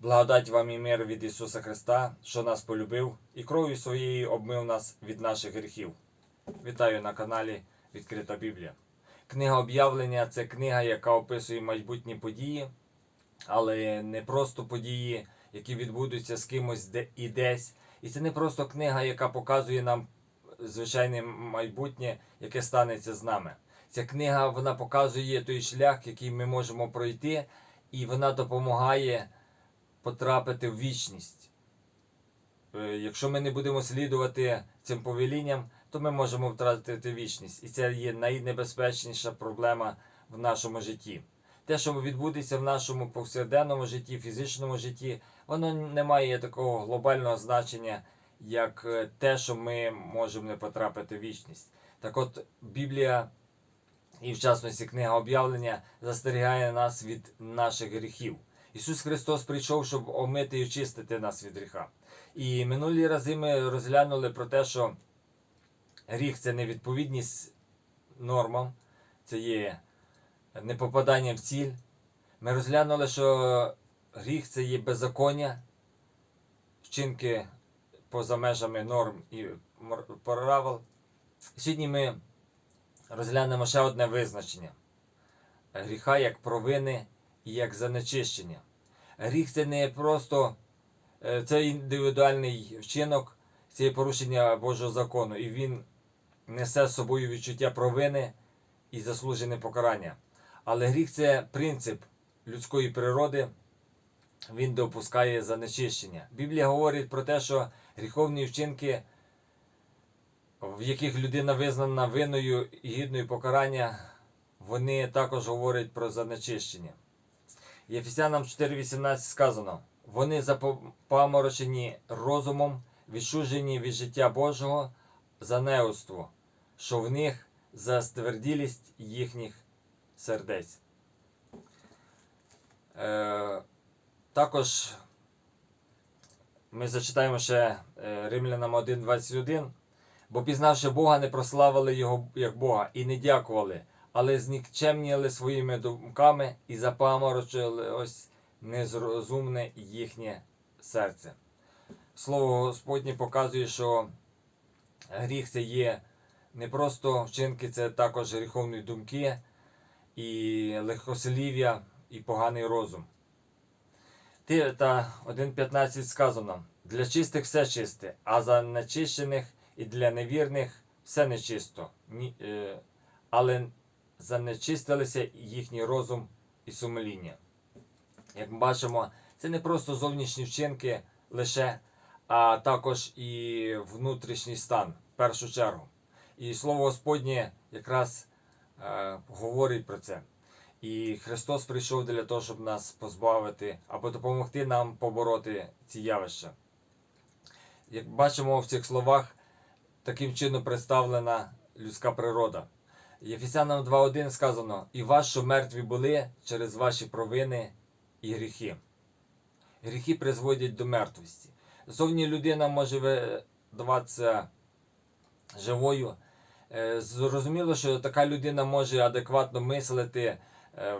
Благодать вам і мир від Ісуса Христа, що нас полюбив і кров'ю своєю обмив нас від наших гріхів. Вітаю на каналі Відкрита Біблія. Книга об'явлення це книга, яка описує майбутні події, але не просто події, які відбудуться з кимось де і десь. І це не просто книга, яка показує нам звичайне майбутнє, яке станеться з нами. Ця книга вона показує той шлях, який ми можемо пройти, і вона допомагає потрапити в вічність. Е, Якщо ми не будемо слідувати цим повелінням, то ми можемо втратити вічність. І це є найнебезпечніша проблема в нашому житті. Те, що відбудеться в нашому повсякденному житті, фізичному житті, воно не має такого глобального значення, як е, те, що ми можемо не потрапити в вічність. Так от Біблія, і в частності книга об'явлення, застерігає нас від наших гріхів. Ісус Христос прийшов, щоб омити і очистити нас від гріха. І минулі рази ми розглянули про те, що гріх це невідповідність нормам, це є непопадання в ціль. Ми розглянули, що гріх це є беззаконня, вчинки поза межами норм і правил. Сьогодні ми розглянемо ще одне визначення гріха як провини і як занечищення. Гріх це не просто е, це індивідуальний вчинок, це порушення Божого закону, і він несе з собою відчуття провини і заслужене покарання. Але гріх це принцип людської природи, він допускає занечищення. Біблія говорить про те, що гріховні вчинки, в яких людина визнана винною і гідною покарання, вони також говорять про занечищення. Єфесянам 4.18 сказано: вони запаморочені розумом, відчужені від життя Божого за неуство, що в них за стверділість їхніх сердець. Е, також ми зачитаємо ще е, Римлянам 1.21. Бо пізнавши Бога, не прославили Його як Бога і не дякували, але знікчемніли своїми думками і запаморочили ось незрозумне їхнє серце. Слово Господнє показує, що гріх це є не просто вчинки, це також гріховні думки, і легкослів'я, і поганий розум. Ти та 1.15 сказано: для чистих все чисте, а за нечищених і для невірних все нечисто. Ні, е, але занечистилися їхній розум і сумління. Як ми бачимо, це не просто зовнішні вчинки лише, а також і внутрішній стан в першу чергу. І слово Господнє якраз е, говорить про це. І Христос прийшов для того, щоб нас позбавити або допомогти нам побороти ці явища. Як бачимо в цих словах, таким чином представлена людська природа. Єфесянам 2.1 сказано: І вас, що мертві були через ваші провини і гріхи. Гріхи призводять до мертвості. Зовні людина може видаватися живою. Е, Зрозуміло, що така людина може адекватно мислити, е,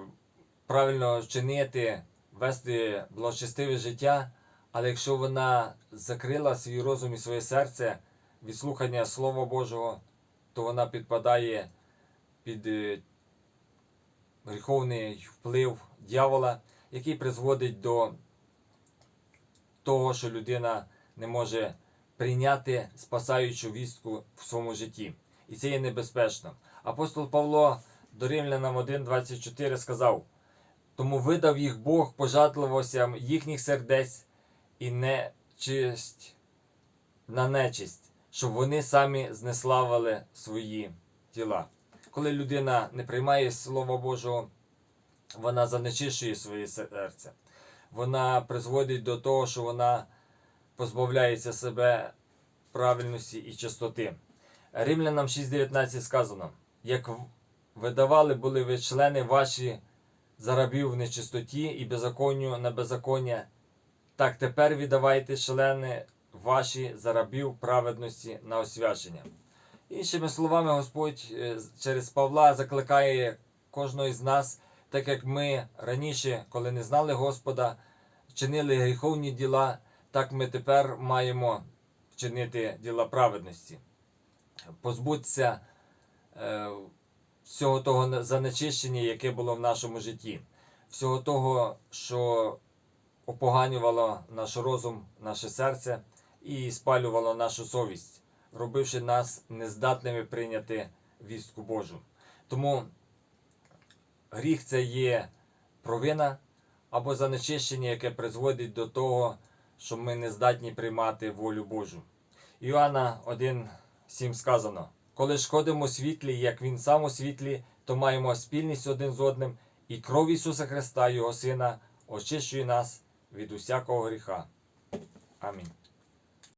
правильно вчинити, вести благочестиве життя, але якщо вона закрила свій розум і своє серце від слухання Слова Божого, то вона підпадає під е, гріховний вплив дьявола, який призводить до того, що людина не може прийняти спасаючу вістку в своєму житті. І це є небезпечно. Апостол Павло до Римлянам 1.24 сказав: тому видав їх Бог пожадливостям їхніх сердець і нечисть на нечисть, щоб вони самі знеславили свої тіла. Коли людина не приймає Слова Божого, вона занечищує своє серце. Вона призводить до того, що вона позбавляється себе правильності і чистоти. Римлянам 6.19 сказано: як видавали були ви члени ваші за рабів в нечистоті і беззаконню на беззаконня, так тепер віддавайте члени ваші за рабів праведності на освячення. Іншими словами, Господь е, через Павла закликає кожного із нас, так як ми раніше, коли не знали Господа, чинили гріховні діла, так ми тепер маємо чинити діла праведності. Позбутися е, всього того занечищення, яке було в нашому житті, всього того, що опоганювало наш розум, наше серце і спалювало нашу совість, робивши нас нездатними прийняти вістку Божу. Тому гріх це є провина або занечищення, яке призводить до того, що ми не здатні приймати волю Божу. Іоанна 1,7 сказано: Коли ж ходимо світлі, як Він сам у світлі, то маємо спільність один з одним, і кров Ісуса Христа, Його Сина, очищує нас від усякого гріха. Амінь.